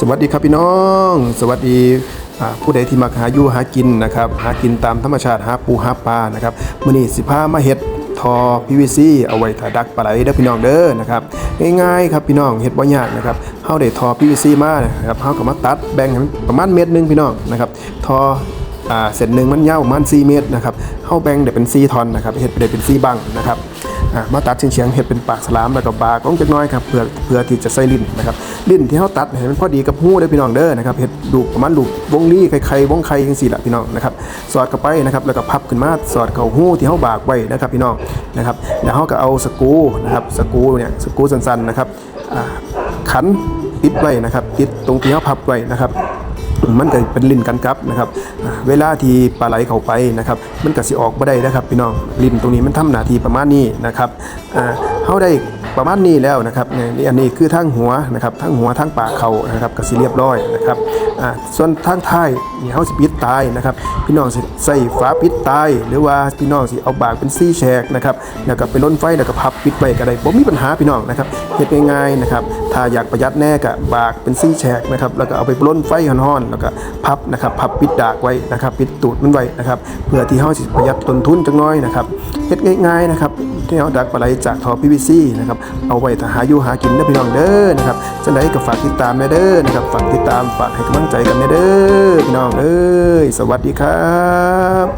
สวัสดีครับพี่น้อง สวัสดีผู้ใดที่มาหาอยู่หากินนะครับหากินตามธรรมชาติหาปูหาปลานะครับมื้อนี้สิพามาเฮ็ดทอ PVC เอาไว้ถ้าดักปลาไหลเด้อพี่น้องเด้อนะครับง่ายๆครับพี่น้องเฮ็ดบ่ยากนะครับเฮาได้ทอ PVC มานะครับเฮาก็มาตัดแบ่งประมาณเม็ดหนึงพี่น้องนะครับทออ่าเส้นหนึ่งมันยาวประมาณ4เมตรนะครับเฮาแบ่งได้เป็น4ท่อนนะครับเฮ็ดได้เป็น4บังนะครับ มาตัดเฉียงเห็ดเป็นปากสลามแล้วก็บากลงจักหน้อยครับเพื่อเพื่อที่จะใส่ลิ้นนะครับลิ้นที่เขาตัดให้มันพอดีกับหูเด้พี่น้องเด้อนะครับเห็ดดูประมาณดูวงลี่ไข่วงไข่จังซี่ละพี่น้องนะครับสอดเข้าไปนะครับแล้วก็พับขึ้นมาสอดเข้าหูที่เขาบากไว้นะครับพี่น้องนะครับแล้วเขาก็เอาสกูนะครับสกูเนี่ยสกูสั้นๆนะครับอ่าขันปิดไว้นะครับปิดตรงที่เขาพับไว้นะครับ มันก็เป็นลิ้นกันกับนะครับ เวลาที่ปลาไหลเข้าไปนะครับ มันก็สิออกบ่ได้นะครับพี่น้องลิ้นตรงนี้มันทำหน้าที่ประมาณนี้นะครับอ่าเฮาได้ ประมาณนี้แล้วนะครับนี่อันนี้คือทั้งหัวนะครับทั้งหัวทั้งปากเขานะครับก็สิเรียบร้อยนะครับอ่าส่วนทางท้ายนี่เฮาสิปิดตายนะครับ พี่น้องสิใส่ฝาปิดตายหรือว่าพี่น้องสิเอาบากเป็นซี่แฉกนะครับแล้วก็ไปล้นไฟแล้วก็พับปิดไว้ก็ได้บ่มีปัญหาพี่น้องนะครับเฮ็ดง่ายๆนะครับถ้าอยากประหยัดแน่ก็บากเป็นซี่แฉกนะครับแล้วก็เอาไปล้นไฟฮ้อนๆแล้วก็พับนะครับพับปิดดากไว้นะครับ ปิดตูดมันไว้นะครับเพื่อที่เฮาสิประหยัดต้นทุนจังน้อยนะครับเฮ็ดง่ายๆนะครับ ที่เฮาดักปลาไหลจากทอพีวีซีนะครับเอาไว้ถ้าหาอยู่หากินเด้พี่น้องเด้อนะครับจะไหนก็ฝากติดตามแม่เด้อนะครับฝากติดตามฝากให้กำลังใจกันแม่เด้อพี่น้องเอ้ยสวัสดีครับ